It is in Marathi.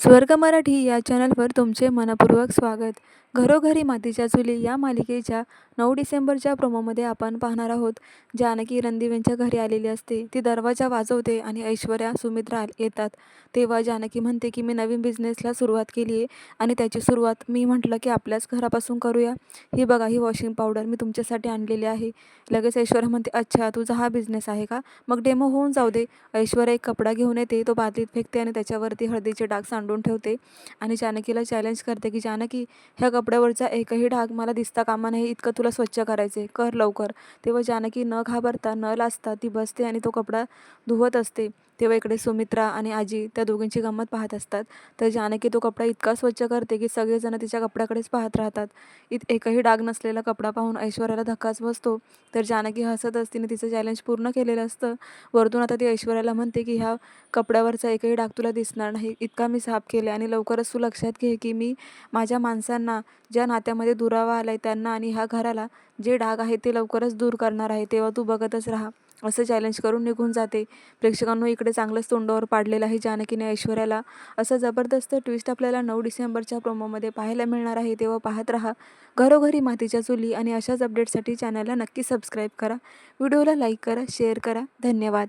स्वर्ग मराठी या चॅनलवर तुमचे मनपूर्वक स्वागत. घरोघरी मातीच्या चुली या मालिकेच्या नऊ डिसेंबरच्या प्रोमोमध्ये आपण पाहणार आहोत. जानकी रणदिवेंच्या घरी आलेली असते. ती दरवाजा वाजवते आणि ऐश्वर्या सुमित्रा येतात. तेव्हा जानकी म्हणते की मी नवीन बिझनेसला सुरुवात केली आहे आणि त्याची सुरुवात मी म्हटलं की आपल्याच घरापासून करूया. ही बघा ही वॉशिंग पावडर मी तुमच्यासाठी आणलेली आहे. लगेच ऐश्वर्या म्हणते अच्छा तुझा हा बिझनेस आहे का? मग डेमो होऊन जाऊ दे. ऐश्वर्या एक कपडा घेऊन येते तो बादलीत फेकते आणि त्याच्यावरती हळदीचे डाग मांडून ठेवते. आणि जानकीला चॅलेंज करते की जानकी ह्या कपड्यावरचा एकही डाग मला दिसता कामा नाही इतकं तुला स्वच्छ करायचे कर लवकर. तेव्हा जानकी न घाबरता न लाजता ती बसते आणि तो कपडा धुवत असते. तेव्हा इकडे सुमित्रा आणि आजी त्या दोघींची गंमत पाहत असतात. तर जानकी तो कपडा इतका स्वच्छ करते की सगळेजण तिच्या कपड्याकडेच पाहत राहतात. इत एकही डाग नसलेला कपडा पाहून ऐश्वर्याला धक्काच बसतो. तर जानकी हसत असतीने तिचं चॅलेंज पूर्ण केलेलं असतं. वरतून आता ती ऐश्वर्याला म्हणते की ह्या कपड्यावरचा एकही डाग तुला दिसणार नाही. इतका मी साफ केले आणि लवकरच तू लक्षात घे की मी माझ्या माणसांना ज्या नात्यामध्ये दुरावा आला आहे त्यांना आणि ह्या घराला जे डाग आहेत ते लवकरच दूर करणार आहे. तेव्हा तू बघतच राहा. असं चॅलेंज करून निघून जाते. प्रेक्षकांनो इकडे चांगलंच तोंडावर पाडलेलं आहे जानकीने ऐश्वर्याला. असं जबरदस्त ट्विस्ट आपल्याला नऊ डिसेंबरच्या प्रोमोमध्ये पाहायला मिळणार आहे. तेव्हा पाहत राहा घरोघरी मातीच्या चुली आणि अशाच अपडेटसाठी चॅनलला नक्की सबस्क्राईब करा. व्हिडिओला लाईक करा शेअर करा. धन्यवाद.